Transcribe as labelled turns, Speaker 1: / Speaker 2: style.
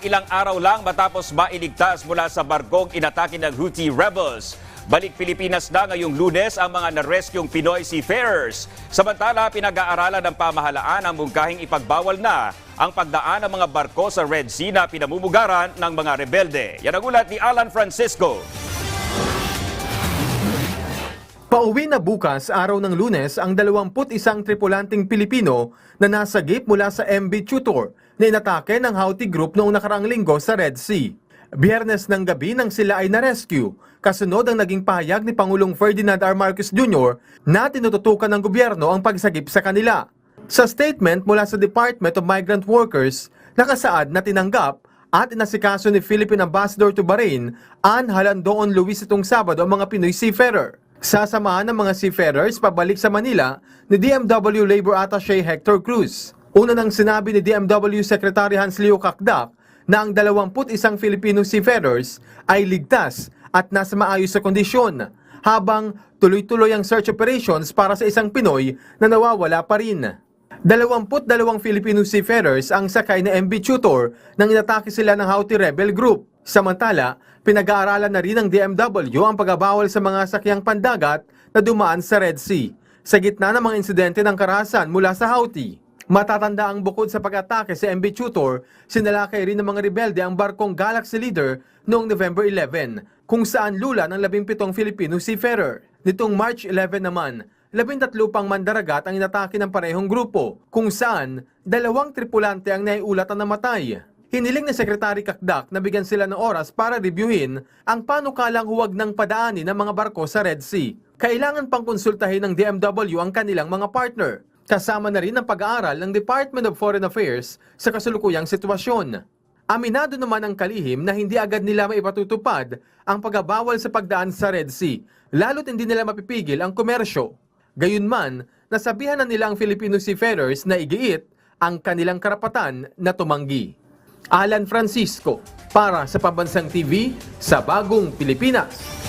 Speaker 1: Ilang araw lang matapos mailigtas mula sa barkong inatake ng Houthi rebels. Balik Pilipinas na ngayong lunes ang mga narestyong Pinoy seafarers. Samantala, pinag-aaralan ng pamahalaan ang mungkahing ipagbawal na ang pagdaan ng mga barko sa Red Sea na pinamumugaran ng mga rebelde. Yan ang ulat ni Alan Francisco.
Speaker 2: Pauwi na bukas, araw ng lunes, ang 21 tripulanting Pilipino na nasagip mula sa MB Tutor na inatake ng Houthi Group noong nakaraang linggo sa Red Sea. Biyernes ng gabi nang sila ay na-rescue, kasunod ang naging pahayag ni Pangulong Ferdinand R. Marcos Jr. na tinututukan ng gobyerno ang pagsagip sa kanila. Sa statement mula sa Department of Migrant Workers, nakasaad na tinanggap at inasikaso ni Philippine Ambassador to Bahrain, Ann Halandoon Luis itong Sabado ang mga Pinoy seafarer. Sasamahan ng mga seafarers pabalik sa Manila ni DMW Labor Attaché Hector Cruz. Una nang sinabi ni DMW Secretary Hans Leo Kakdak na ang 21 Filipino seafarers ay ligtas at nasa maayos sa kondisyon habang tuloy-tuloy ang search operations para sa isang Pinoy na nawawala pa rin. 22 Filipino seafarers ang sakay na MB Tutor nang inatake sila ng Houthi rebel group. Samantala, pinag-aaralan na rin ng DMW ang pagbabawal sa mga sakyang pandagat na dumaan sa Red Sea sa gitna ng mga insidente ng karahasan mula sa Houthi. Matatanda ang bukod sa pag-atake sa MB Tutor, sinalakay rin ng mga rebelde ang barkong Galaxy Leader noong November 11, kung saan lula ng 17 Filipino seafarer. Nitong March 11 naman, 13 pang mandaragat ang inatake ng parehong grupo, kung saan dalawang tripulante ang naiulat na namatay. Hiniling ni Secretary Kakdak na bigyan sila ng oras para reviewin ang panukalang huwag ng padaanin ng mga barko sa Red Sea. Kailangan pang konsultahin ng DMW ang kanilang mga partner. Kasama na rin ang pag-aaral ng Department of Foreign Affairs sa kasulukuyang sitwasyon. Aminado naman ang kalihim na hindi agad nila maipatutupad ang pagbabawal sa pagdaan sa Red Sea, lalo't hindi nila mapipigil ang komersyo. Gayunman, nasabihan na nila ang Filipino seafarers na igiit ang kanilang karapatan na tumanggi. Alan Francisco para sa Pambansang TV sa Bagong Pilipinas.